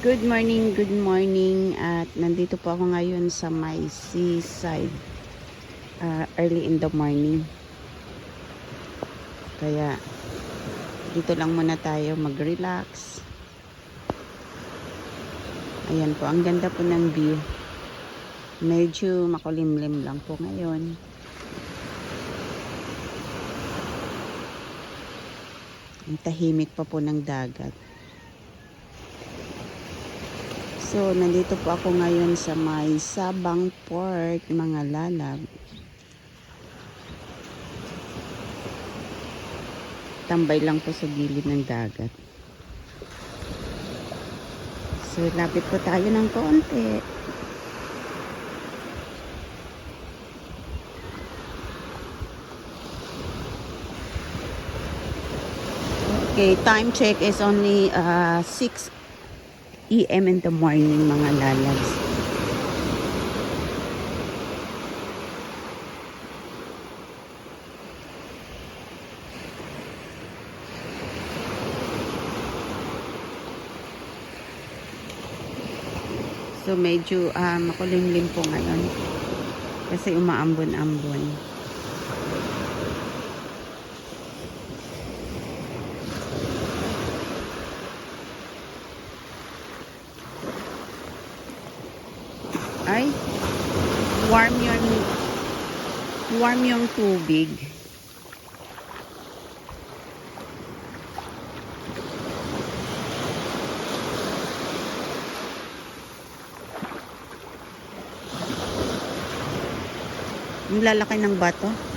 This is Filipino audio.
Good morning, good morning at nandito po ako ngayon sa my seaside uh, early in the morning. Kaya dito lang muna tayo mag-relax. Ayan po, ang ganda po ng view. Medyo makulimlim lang po ngayon. Ang tahimik pa po ng dagat. So, nandito po ako ngayon sa may Sabang Port, mga lalab. Tambay lang po sa gilid ng dagat. So, lapit po tayo ng konti. Okay, time check is only uh, 6 EM in the morning mga lalabs. So medyo uh, makulimlim po ngayon kasi umaambon-ambon. Ay, warm yung warm yung tubig. Ang lalaki ng bato.